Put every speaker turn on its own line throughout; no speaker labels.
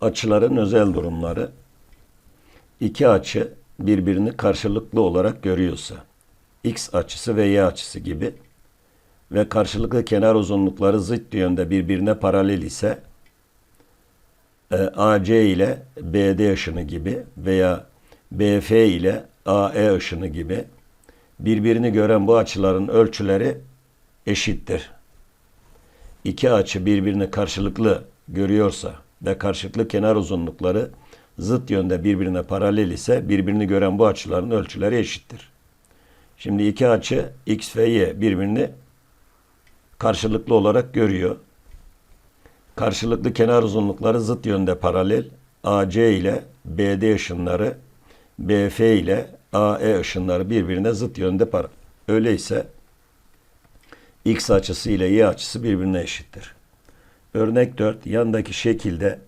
Açıların özel durumları. İki açı birbirini karşılıklı olarak görüyorsa, x açısı ve y açısı gibi ve karşılıklı kenar uzunlukları zıt yönde birbirine paralel ise e, AC ile BD ışını gibi veya BF ile AE ışını gibi birbirini gören bu açıların ölçüleri eşittir. İki açı birbirini karşılıklı görüyorsa ve karşılıklı kenar uzunlukları zıt yönde birbirine paralel ise birbirini gören bu açıların ölçüleri eşittir. Şimdi iki açı x ve y birbirini karşılıklı olarak görüyor. Karşılıklı kenar uzunlukları zıt yönde paralel. AC ile BD ışınları, BF ile AE ışınları birbirine zıt yönde paralel. Öyleyse x açısı ile y açısı birbirine eşittir. Örnek 4 yandaki şekilde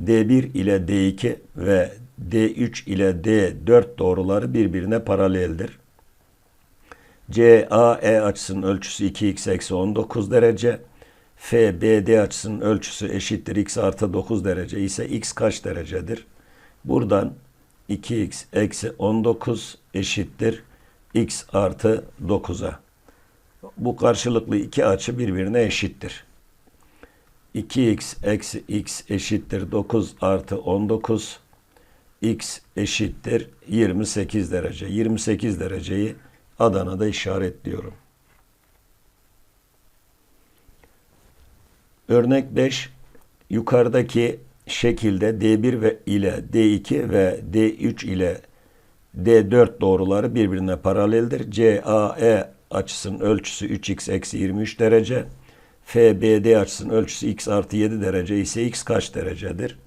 D1 ile D2 ve D3 ile D4 doğruları birbirine paraleldir. CAE açısının ölçüsü 2x eksi 19 derece. FBD açısının ölçüsü eşittir x artı 9 derece ise x kaç derecedir? Buradan 2x eksi 19 eşittir x artı 9'a. Bu karşılıklı iki açı birbirine eşittir. 2x eksi x eşittir 9 artı 19. x eşittir 28 derece. 28 dereceyi Adana'da işaretliyorum. Örnek 5. Yukarıdaki şekilde D1 ve ile D2 ve D3 ile D4 doğruları birbirine paraleldir. CAE açısının ölçüsü 3x eksi 23 derece. FBD açısının ölçüsü x artı 7 derece ise x kaç derecedir?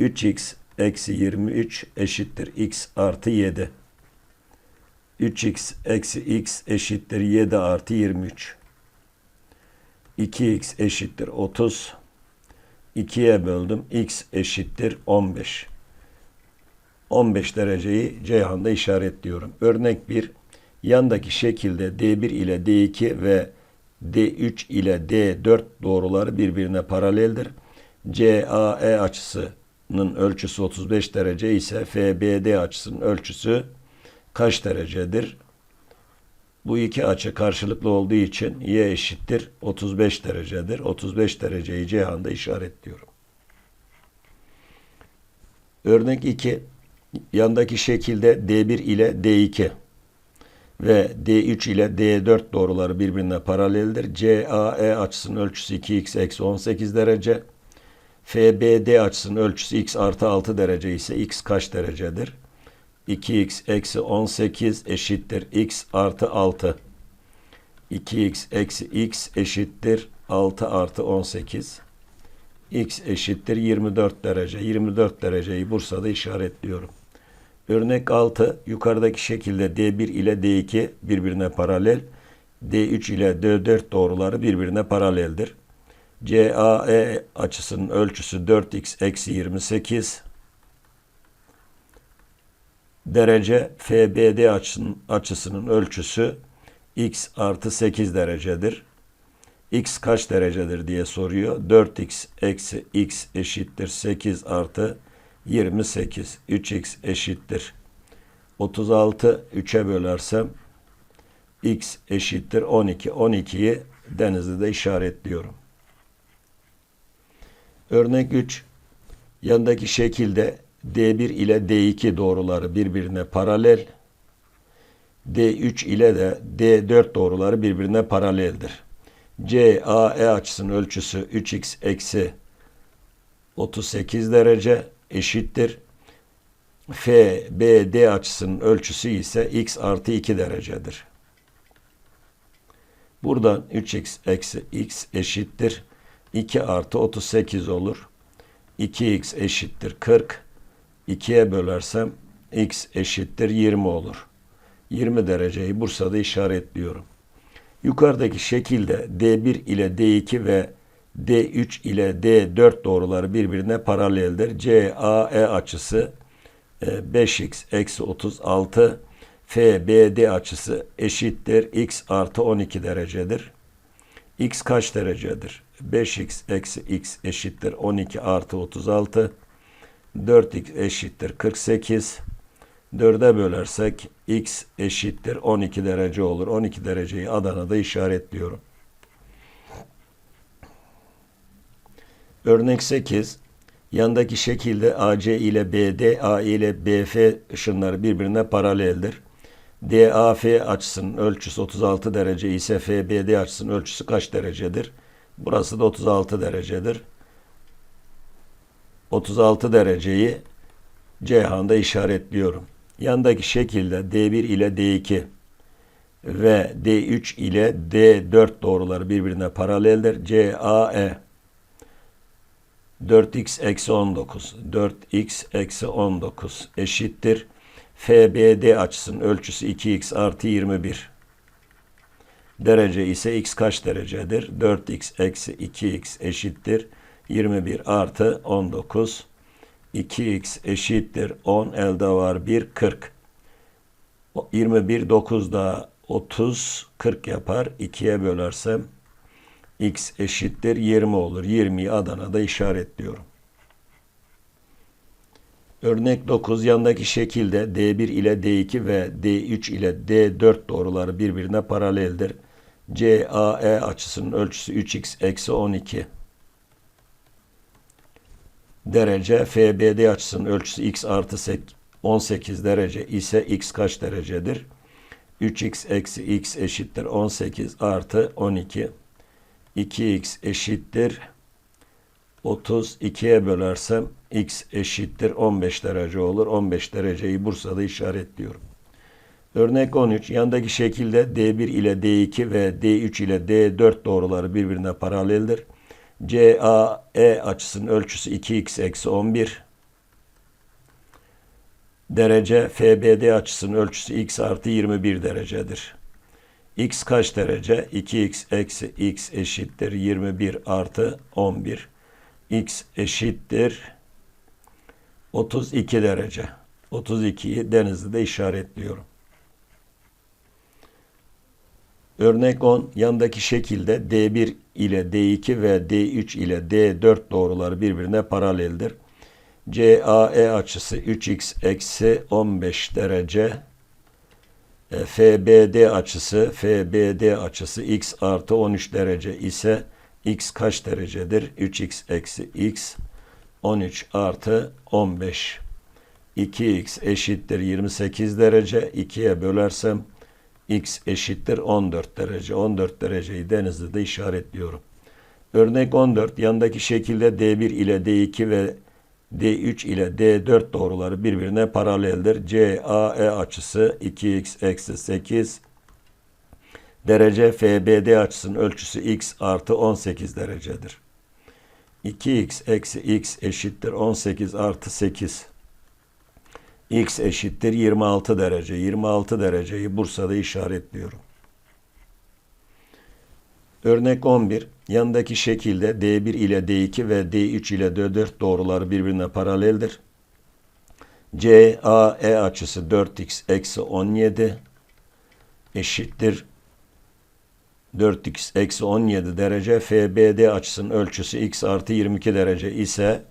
3x eksi 23 eşittir x artı 7. 3x eksi x eşittir 7 artı 23. 2x eşittir 30. 2'ye böldüm. x eşittir 15. 15 dereceyi Ceyhan'da işaretliyorum. Örnek 1. Yandaki şekilde D1 ile D2 ve D3 ile D4 doğruları birbirine paraleldir. CAE açısının ölçüsü 35 derece ise FBD açısının ölçüsü kaç derecedir? Bu iki açı karşılıklı olduğu için y eşittir 35 derecedir. 35 dereceyi Ceyhan'da işaretliyorum. Örnek 2. Yandaki şekilde D1 ile D2 ve D3 ile D4 doğruları birbirine paraleldir. CAE açısının ölçüsü 2x eksi 18 derece. FBD açısının ölçüsü x artı 6 derece ise x kaç derecedir? 2x eksi 18 eşittir x artı 6. 2x eksi x eşittir 6 artı 18. x eşittir 24 derece. 24 dereceyi Bursa'da işaretliyorum. Örnek 6 yukarıdaki şekilde D1 ile D2 birbirine paralel. D3 ile D4 doğruları birbirine paraleldir. CAE açısının ölçüsü 4x eksi 28 derece FBD açısının, açısının ölçüsü x artı 8 derecedir. x kaç derecedir diye soruyor. 4x eksi x eşittir 8 artı 28. 3x eşittir. 36 3'e bölersem x eşittir 12. 12'yi Denizli'de işaretliyorum. Örnek 3. Yandaki şekilde D1 ile D2 doğruları birbirine paralel. D3 ile de D4 doğruları birbirine paraleldir. CAE açısının ölçüsü 3x eksi 38 derece eşittir. FBD açısının ölçüsü ise x artı 2 derecedir. Buradan 3x eksi x eşittir. 2 artı 38 olur. 2x eşittir 40. 2'ye bölersem x eşittir 20 olur. 20 dereceyi Bursa'da işaretliyorum. Yukarıdaki şekilde D1 ile D2 ve D3 ile D4 doğruları birbirine paraleldir. CAE açısı 5x e, eksi 36 FBD açısı eşittir x artı 12 derecedir. x kaç derecedir? 5x eksi x eşittir 12 artı 36. 4x eşittir 48. 4'e bölersek x eşittir 12 derece olur. 12 dereceyi Adana'da işaretliyorum. Örnek 8. Yandaki şekilde AC ile BD, A ile BF ışınları birbirine paraleldir. DAF açısının ölçüsü 36 derece ise FBD açısının ölçüsü kaç derecedir? Burası da 36 derecedir. 36 dereceyi Ceyhan'da işaretliyorum. Yandaki şekilde D1 ile D2 ve D3 ile D4 doğruları birbirine paraleldir. CAE 4x eksi 19 4x eksi 19 eşittir. FBD açısının ölçüsü 2x artı 21. Derece ise x kaç derecedir? 4x eksi 2x eşittir. 21 artı 19. 2x eşittir 10 elde var 1 40. 21 9 daha 30 40 yapar. 2'ye bölersem x eşittir 20 olur. 20'yi Adana'da işaretliyorum. Örnek 9 yandaki şekilde D1 ile D2 ve D3 ile D4 doğruları birbirine paraleldir. CAE açısının ölçüsü 3x eksi 12 derece. FBD açısının ölçüsü x artı 18 derece ise x kaç derecedir? 3x eksi x eşittir 18 artı 12. 2x eşittir 32'ye bölersem x eşittir 15 derece olur. 15 dereceyi Bursa'da işaretliyorum. Örnek 13. Yandaki şekilde D1 ile D2 ve D3 ile D4 doğruları birbirine paraleldir. CAE açısının ölçüsü 2x eksi 11 derece. FBD açısının ölçüsü x artı 21 derecedir. X kaç derece? 2x eksi x eşittir 21 artı 11. x eşittir 32 derece. 32'yi Denizli'de işaretliyorum. Örnek 10 yandaki şekilde D1 ile D2 ve D3 ile D4 doğruları birbirine paraleldir. CAE açısı 3x eksi 15 derece. E, FBD açısı FBD açısı x artı 13 derece ise x kaç derecedir? 3x eksi x 13 artı 15. 2x eşittir 28 derece. 2'ye bölersem x eşittir 14 derece. 14 dereceyi Denizli'de işaretliyorum. Örnek 14. Yandaki şekilde D1 ile D2 ve D3 ile D4 doğruları birbirine paraleldir. CAE açısı 2x eksi 8 derece. FBD açısının ölçüsü x artı 18 derecedir. 2x eksi x eşittir 18 artı 8 x eşittir 26 derece. 26 dereceyi Bursa'da işaretliyorum. Örnek 11. Yandaki şekilde D1 ile D2 ve D3 ile D4 doğruları birbirine paraleldir. CAE açısı 4x eksi 17 eşittir 4x eksi 17 derece. FBD açısının ölçüsü x artı 22 derece ise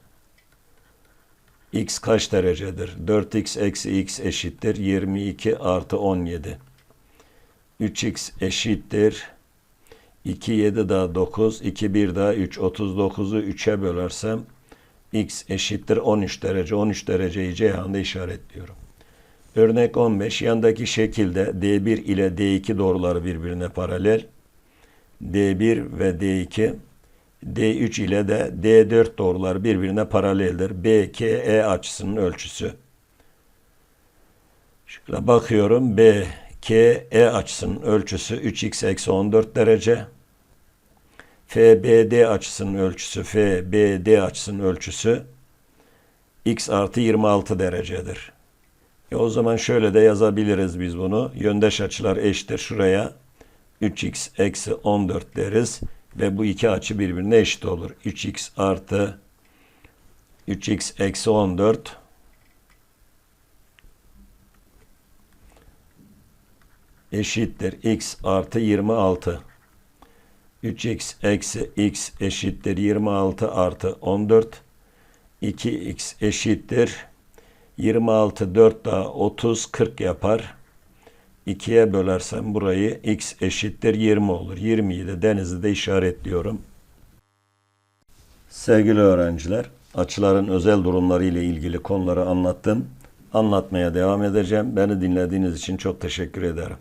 x kaç derecedir? 4x eksi x eşittir 22 artı 17. 3x eşittir 2 7 daha 9, 2 1 daha 3, 39'u 3'e bölersem x eşittir 13 derece. 13 dereceyi Ceyhan'da işaretliyorum. Örnek 15. Yandaki şekilde D1 ile D2 doğruları birbirine paralel. D1 ve D2 D3 ile de D4 doğrular birbirine paraleldir. BKE açısının ölçüsü. Şöyle bakıyorum. BKE açısının ölçüsü 3x eksi 14 derece. FBD açısının ölçüsü, FBD açısının ölçüsü x artı 26 derecedir. E o zaman şöyle de yazabiliriz biz bunu. Yöndeş açılar eşittir şuraya. 3x eksi 14 deriz. Ve bu iki açı birbirine eşit olur. 3x artı 3x eksi 14 eşittir x artı 26. 3x eksi x eşittir 26 artı 14. 2x eşittir 26 4 daha 30 40 yapar. 2'ye bölersem burayı x eşittir 20 olur. 20'yi de Denizli'de işaretliyorum. Sevgili öğrenciler, açıların özel durumları ile ilgili konuları anlattım. Anlatmaya devam edeceğim. Beni dinlediğiniz için çok teşekkür ederim.